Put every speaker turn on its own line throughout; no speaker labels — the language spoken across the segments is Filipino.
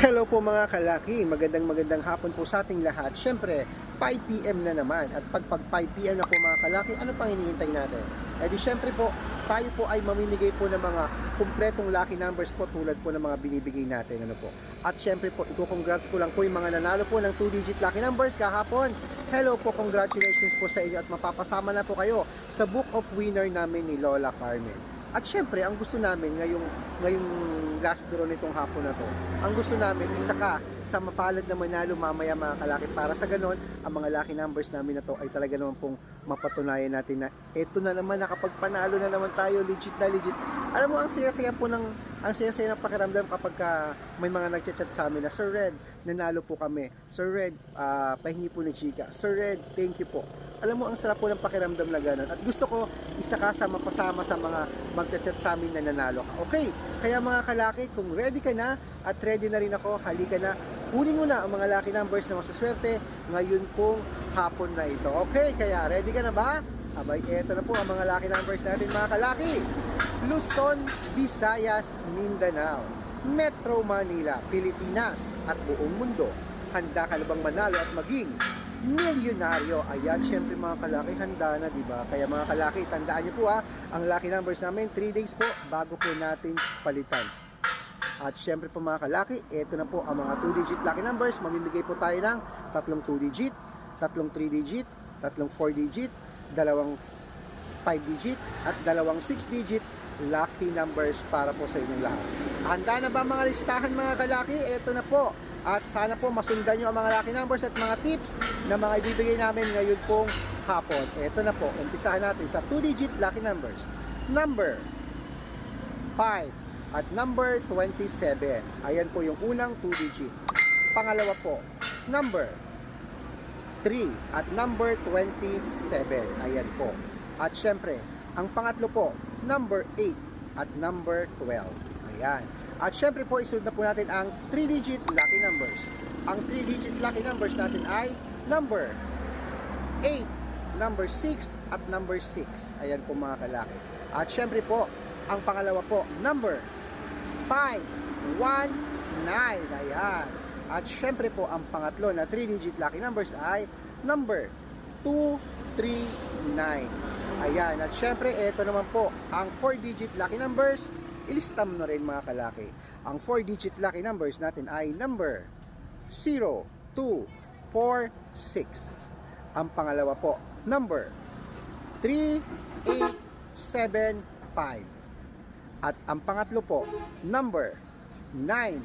Hello po mga kalaki, magandang magandang hapon po sa ating lahat. Siyempre, 5pm na naman at pag pag 5pm na po mga kalaki, ano pang hinihintay natin? Eh di syempre po, tayo po ay mamimigay po ng mga kumpletong lucky numbers po tulad po ng mga binibigay natin. Ano po. At syempre po, iko-congrats ko lang po yung mga nanalo po ng 2-digit lucky numbers kahapon. Hello po, congratulations po sa inyo at mapapasama na po kayo sa book of winner namin ni Lola Carmen. At syempre, ang gusto namin ngayong, ngayong last draw nitong hapon na to, ang gusto namin, isa ka sa mapalad na manalo mamaya mga kalaki. Para sa ganon, ang mga lucky numbers namin na to ay talaga naman pong mapatunayan natin na eto na naman, nakapagpanalo na naman tayo, legit na legit. Alam mo, ang saya-saya po ng, ang saya-saya ng pakiramdam kapag ka may mga nagchat-chat sa amin na, Sir Red, nanalo po kami. Sir Red, ah, pahingi po ni Chika. Sir Red, thank you po alam mo ang sarap po ng pakiramdam na gano'n at gusto ko isa ka sa mapasama sa mga magchat-chat sa amin na nanalo ka. Okay kaya mga kalaki kung ready ka na at ready na rin ako halika na. Kunin mo na ang mga lucky numbers na masaswerte ngayon pong hapon na ito. Okay kaya ready ka na ba? Abay eto na po ang mga lucky numbers natin mga kalaki. Luzon, Visayas, Mindanao Metro Manila, Pilipinas at buong mundo. Handa ka na bang manalo at maging milyonaryo. Ayan, syempre mga kalaki, handa na, di ba? Kaya mga kalaki, tandaan niyo po ha, ang lucky numbers namin, 3 days po bago po natin palitan. At syempre po mga kalaki, ito na po ang mga 2-digit lucky numbers. Mamimigay po tayo ng tatlong 2-digit, tatlong 3-digit, tatlong 4-digit, dalawang 5-digit, at dalawang 6-digit lucky numbers para po sa inyong lahat. Handa na ba mga listahan mga kalaki? Ito na po. At sana po masundan nyo ang mga lucky numbers at mga tips na mga ibibigay namin ngayon pong hapon. Ito na po, umpisahan natin sa 2-digit lucky numbers. Number 5 at number 27. Ayan po yung unang 2-digit. Pangalawa po, number 3 at number 27. Ayan po. At syempre, ang pangatlo po, number 8 at number 12. Ayan. At syempre po, isunod na po natin ang 3-digit lucky numbers. Ang 3-digit lucky numbers natin ay number 8, number 6, at number 6. Ayan po mga kalaki. At syempre po, ang pangalawa po, number 5, 1, 9. Ayan. At syempre po, ang pangatlo na 3-digit lucky numbers ay number 2, 3, 9. Ayan. At syempre, ito naman po, ang 4-digit lucky numbers ilista mo na rin mga kalaki. Ang 4-digit lucky numbers natin ay number 0, 2, 4, 6. Ang pangalawa po, number 3, 8, 7, 5. At ang pangatlo po, number 9,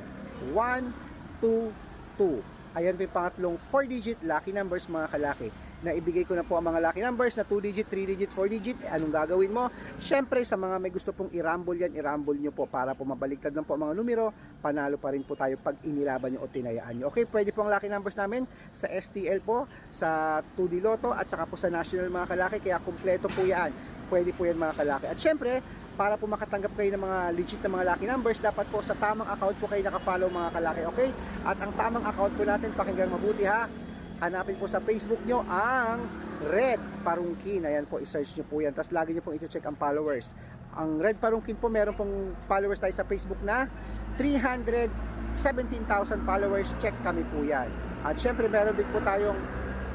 1, 2, 2. Ayan po pangatlong 4-digit lucky numbers mga kalaki na ibigay ko na po ang mga lucky numbers na 2 digit, 3 digit, 4 digit, eh, anong gagawin mo? Syempre sa mga may gusto pong i-rumble yan, i-rumble nyo po para po mabaliktad lang po ang mga numero, panalo pa rin po tayo pag inilaban nyo o tinayaan nyo. Okay, pwede po ang lucky numbers namin sa STL po, sa 2D Lotto at saka po sa National mga kalaki, kaya kumpleto po yan. Pwede po yan mga kalaki. At syempre, para po makatanggap kayo ng mga legit na mga lucky numbers, dapat po sa tamang account po kayo nakafollow mga kalaki, okay? At ang tamang account po natin, pakinggan mabuti ha, hanapin po sa Facebook nyo ang Red Parungkin. Ayan po, i-search nyo po yan. Tapos lagi nyo pong i-check ang followers. Ang Red Parungkin po, meron pong followers tayo sa Facebook na 317,000 followers. Check kami po yan. At syempre, meron din po tayong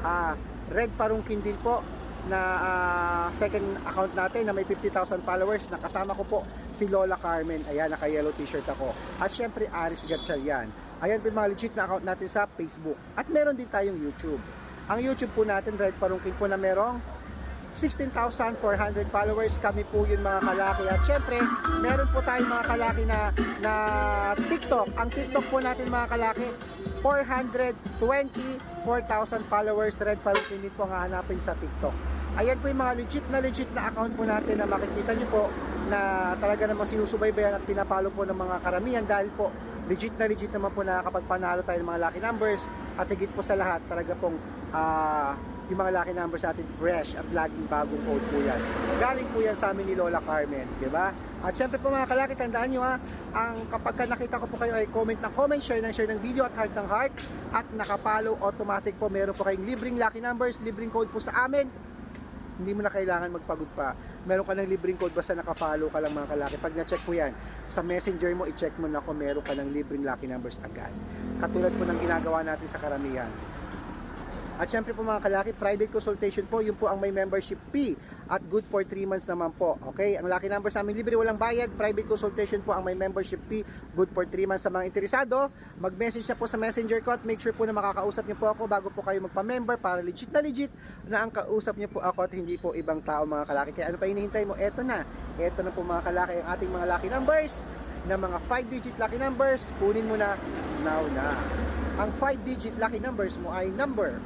ah, Red Parungkin din po na ah, second account natin na may 50,000 followers. Nakasama ko po si Lola Carmen. Ayan, naka-yellow t-shirt ako. At syempre, Aris Gatchalian. Ayan po mga legit na account natin sa Facebook. At meron din tayong YouTube. Ang YouTube po natin, Red Parungkin po na merong 16,400 followers. Kami po yun mga kalaki. At syempre, meron po tayong mga kalaki na, na TikTok. Ang TikTok po natin mga kalaki, 424,000 followers. Red Parungkin din po ang hahanapin sa TikTok. Ayan po yung mga legit na legit na account po natin na makikita nyo po na talaga namang sinusubaybayan at pinapalo po ng mga karamihan dahil po legit na legit naman po nakakapagpanalo tayo ng mga lucky numbers at higit po sa lahat talaga pong ah, yung mga lucky numbers natin fresh at laging bagong code po yan. Galing po yan sa amin ni Lola Carmen, di ba? At syempre po mga kalaki, tandaan nyo ha, ang kapag ka nakita ko po kayo ay comment ng comment, share ng share ng video at heart ng heart at nakapalo automatic po, meron po kayong libreng lucky numbers, libreng code po sa amin hindi mo na kailangan magpagod pa. meron ka ng libreng code basta nakafollow ka lang mga kalaki. Pag na-check po yan, sa messenger mo, i-check mo na kung meron ka ng libreng lucky numbers agad. Katulad po ng ginagawa natin sa karamihan. At syempre po mga kalaki, private consultation po, yun po ang may membership fee at good for 3 months naman po. Okay, ang lucky numbers namin libre, walang bayad. Private consultation po ang may membership fee, good for 3 months sa mga interesado. Mag-message na po sa messenger ko at make sure po na makakausap niyo po ako bago po kayo magpa-member para legit na legit na ang kausap niyo po ako at hindi po ibang tao mga kalaki. Kaya ano pa hinihintay mo? Eto na. Eto na po mga kalaki ang ating mga lucky numbers na mga 5-digit lucky numbers. Kunin mo na now na. Ang 5-digit lucky numbers mo ay number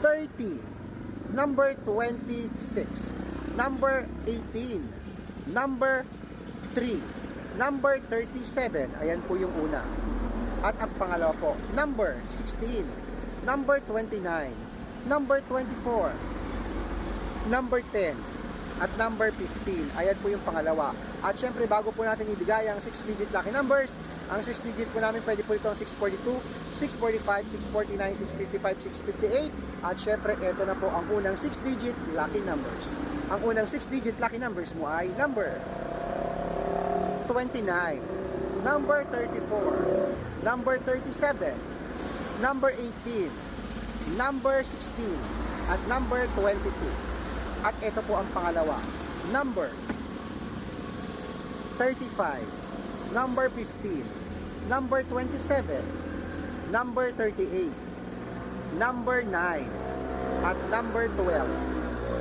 30, number 26, number 18, number 3, number 37, ayan po yung una. At ang pangalawa po, number 16, number 29, number 24, number 10, at number 15. Ayan po yung pangalawa. At syempre, bago po natin ibigay ang 6-digit lucky numbers, ang 6-digit po namin pwede po ito ang 642, 645, 649, 655, 658. At syempre, ito na po ang unang 6-digit lucky numbers. Ang unang 6-digit lucky numbers mo ay number 29, number 34, number 37, number 18, number 16, at number 22. At ito po ang pangalawa. Number 35, number 15, number 27, number 38, number 9, at number 12.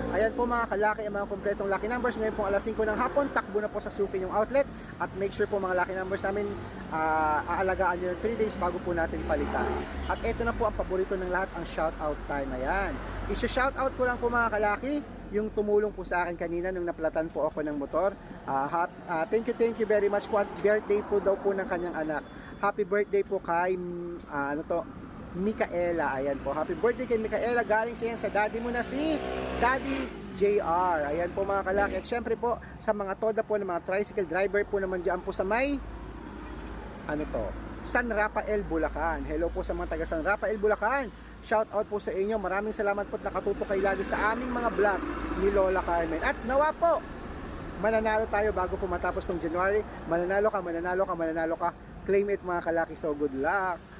Ayan po mga kalaki ang mga kompletong lucky numbers. Ngayon po alas 5 ng hapon, takbo na po sa Suki yung outlet. At make sure po mga lucky numbers namin, ah, aalagaan nyo ng 3 days bago po natin palitan. At ito na po ang paborito ng lahat, ang shout out time. Ayan. Isya-shout out ko lang po mga kalaki, yung tumulong po sa akin kanina nung napalatan po ako ng motor. Ah, hap- ah, thank you, thank you very much po. At birthday po daw po ng kanyang anak. Happy birthday po kay, ah, ano to, Mikaela. Ayan po. Happy birthday kay Mikaela. Galing siya sa daddy mo na si Daddy JR. Ayan po mga kalaki. At syempre po sa mga toda po ng mga tricycle driver po naman dyan po sa may ano to, San Rafael, Bulacan. Hello po sa mga taga San Rafael, Bulacan. Shout out po sa inyo. Maraming salamat po at nakatuto kayo lagi sa aming mga vlog ni Lola Carmen. At nawa po, mananalo tayo bago po matapos ng January. Mananalo ka, mananalo ka, mananalo ka. Claim it mga kalaki. So good luck.